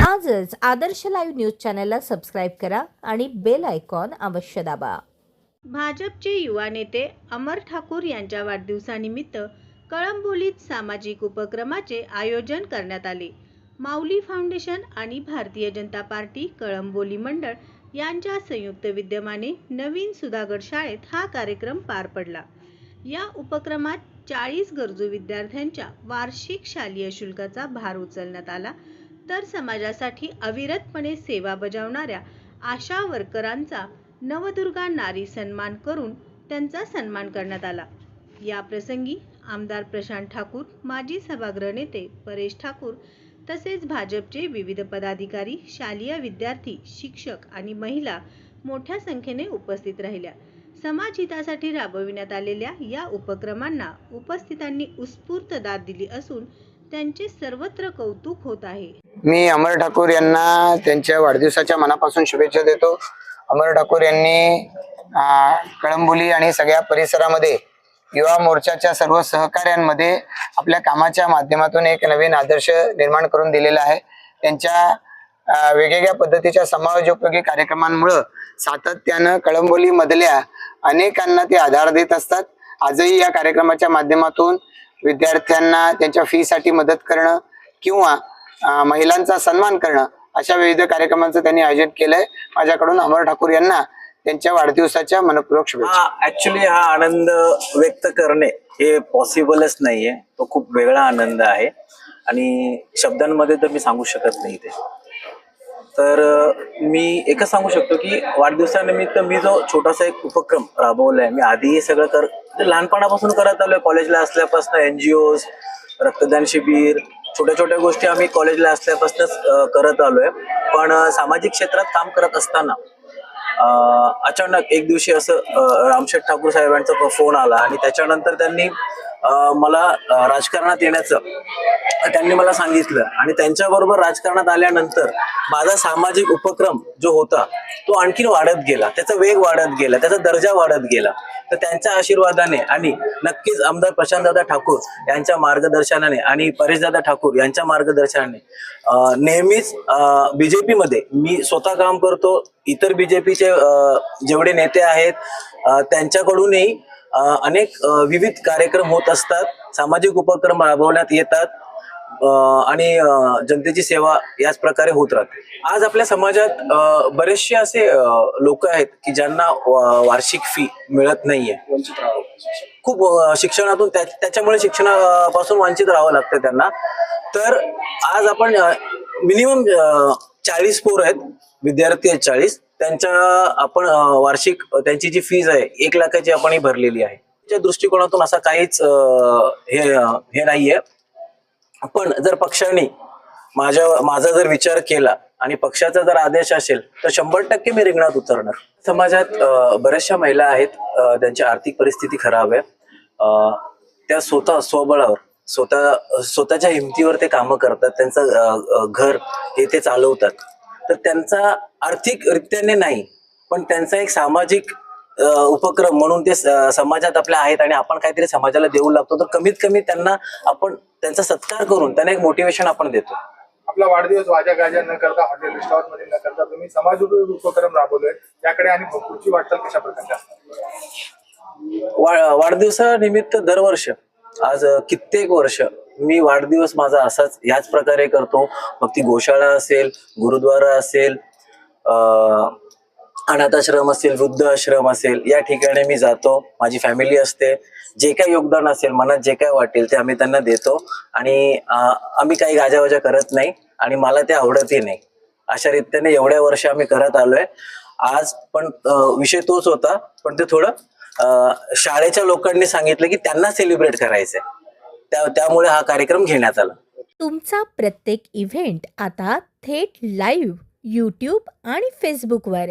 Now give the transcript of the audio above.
आजच आदर्श live news चॅनलला subscribe करा आणि बेल आयकॉन अवश्य दाबा. भाजपचे युवा नेते अमर ठाकूर यांच्या वाढदिवसानिमित्त कळंबोलीत सामाजिक उपक्रमाचे आयोजन करण्यात आले. माऊली फाउंडेशन आणि भारतीय जनता पार्टी कळंबोली मंडळ यांच्या संयुक्त विद्यमाने नवीन सुधागड शाळेत हा कार्यक्रम पार पडला. या उपक्रमात चाळीस गरजू विद्यार्थ्यांच्या वार्षिक शालेय शुल्काचा भार उचलण्यात आला. तर समाजासाठी अविरतपणे सेवा बजावणाऱ्या आशा वर्करांचा नवदुर्गा नारी सन्मान करून त्यांचा सन्मान करण्यात आला. या प्रसंगी आमदार प्रशांत ठाकूर माजी सभागृह नेते परेश ठाकूर तसेच भाजपचे विविध पदाधिकारी शालेय विद्यार्थी शिक्षक आणि महिला मोठ्या संख्येने उपस्थित राहिल्या. समाज हितासाठी राबविण्यात आलेल्या या उपक्रमांना उपस्थितांनी उत्स्फूर्त दाद दिली असून त्यांचे सर्वत्र कौतुक होत आहे. मी अमर ठाकूर यांना त्यांच्या वाढदिवसाच्या मनापासून शुभेच्छा देतो. अमर ठाकूर यांनी कळंबोली आणि सगळ्या परिसरामध्ये युवा मोर्चाच्या सर्व सहकार्यांमध्ये आपल्या कामाच्या माध्यमातून एक नवीन आदर्श निर्माण करून दिलेला आहे. त्यांच्या वेगवेगळ्या पद्धतीच्या समाजोपयोगी कार्यक्रमांमुळं सातत्यानं कळंबोली मधल्या अनेकांना ते आधार देत असतात. आजही या कार्यक्रमाच्या माध्यमातून विद्यार्थ्यांना त्यांच्या फीसाठी मदत करणं किंवा महिलांचा सन्मान करणं अशा विविध कार्यक्रमांचं त्यांनी आयोजन केलंय. माझ्याकडून अमर ठाकूर यांना त्यांच्या वाढदिवसाच्या मनपूर्वक शुभेच्छा. हा ऍक्च्युली हा आनंद व्यक्त करणे हे पॉसिबलच नाहीये. तो खूप वेगळा आनंद आहे. आणि शब्दांमध्ये तर मी सांगू शकत नाही ते तर मी एकच सांगू शकतो की वाढदिवसानिमित्त मी जो छोटासा एक उपक्रम राबवलाय मी आधी हे सगळं कर लहानपणापासून करत आलोय. कॉलेजला असल्यापासून एनजीओ रक्तदान शिबिर छोट्या छोट्या गोष्टी आम्ही कॉलेजला असल्यापासूनच करत आलोय. पण सामाजिक क्षेत्रात काम करत असताना अचानक एक दिवशी असं रामशेठ ठाकूर साहेबांचा फोन आला आणि त्याच्यानंतर त्यांनी मला राजकारणात येण्याचं त्यांनी मला सांगितलं. आणि त्यांच्याबरोबर राजकारणात आल्यानंतर माझा सामाजिक उपक्रम जो होता तो आणखीन वाढत गेला. त्याचा वेग वाढत गेला. त्याचा दर्जा वाढत गेला. तर त्यांच्या आशीर्वादाने आणि नक्कीच आमदार प्रशांतदादा ठाकूर यांच्या मार्गदर्शनाने आणि परेशदादा ठाकूर यांच्या मार्गदर्शनाने नेहमीच बीजेपीमध्ये मी स्वतः काम करतो इतर बीजेपीचे जेवढे नेते आहेत त्यांच्याकडूनही अनेक विविध कार्यक्रम होत असतात सामाजिक उपक्रम राबवण्यात येतात. आणि जनतेची सेवा याच प्रकारे होत राहते. आज आपल्या समाजात बरेचसे असे लोक आहेत की ज्यांना वार्षिक फी मिळत नाहीये. खूप शिक्षणातून त्या- त्याच्यामुळे शिक्षणापासून वंचित राहावं लागतं त्यांना. तर आज आपण मिनिमम चाळीस पोर आहेत विद्यार्थी आहेत चाळीस. त्यांच्या आपण वार्षिक त्यांची जी फीज आहे एक लाखाची आपण ही भरलेली आहे. त्या दृष्टिकोनातून असा काहीच हे हे नाहीये. पण जर पक्षाने माझ्या माझा जर विचार केला आणि पक्षाचा जर आदेश असेल तर शंभर टक्के मी रिंगणात उतरणार. समाजात बऱ्याचशा महिला आहेत त्यांची आर्थिक परिस्थिती खराब आहे. त्या स्वतः स्वबळावर स्वतः स्वतःच्या हिमतीवर ते कामं करतात. त्यांचं घर हे ते चालवतात. तर त्यांचा आर्थिक रित्याने नाही पण त्यांचा एक सामाजिक उपक्रम म्हणून ते समाजात आपल्या आहेत आणि आपण काहीतरी समाजाला देऊ लागतो तर कमीत कमी त्यांना आपण त्यांचा सत्कार करून त्यांना एक मोटिवेशन आपण देतो. आपला वाढदिवस वाजा गाजा न करता हॉटेल रेस्टॉरंटमध्ये न करता तुम्ही समाज उपक्रम राबवलोय. त्याकडे आणि पुढची वाटचाल कशा प्रकारची वाढदिवसानिमित्त दरवर्ष आज कित्येक वर्ष मी वाढदिवस माझा असाच याच प्रकारे करतो. मग ती गोशाळा असेल गुरुद्वारा असेल अ, अनाथाश्रम असेल वृद्ध आश्रम असेल या ठिकाणी मी जातो. माझी फॅमिली असते. जे काही योगदान असेल मनात जे काय वाटेल ते आम्ही त्यांना देतो. आणि आम्ही काही गाजावाजा करत नाही आणि मला ते आवडतही नाही. अशा रीतीने एवढ्या वर्ष आम्ही करत आलोय. आज पण विषय तोच होता. पण ते थोडं शाळेच्या लोकांनी सांगितलं की त्यांना सेलिब्रेट करायचंय. त्या त्यामुळे हा कार्यक्रम घेण्यात आला. तुमचा प्रत्येक इव्हेंट आता थेट लाईव्ह यूट्यूब आणि फेसबुकवर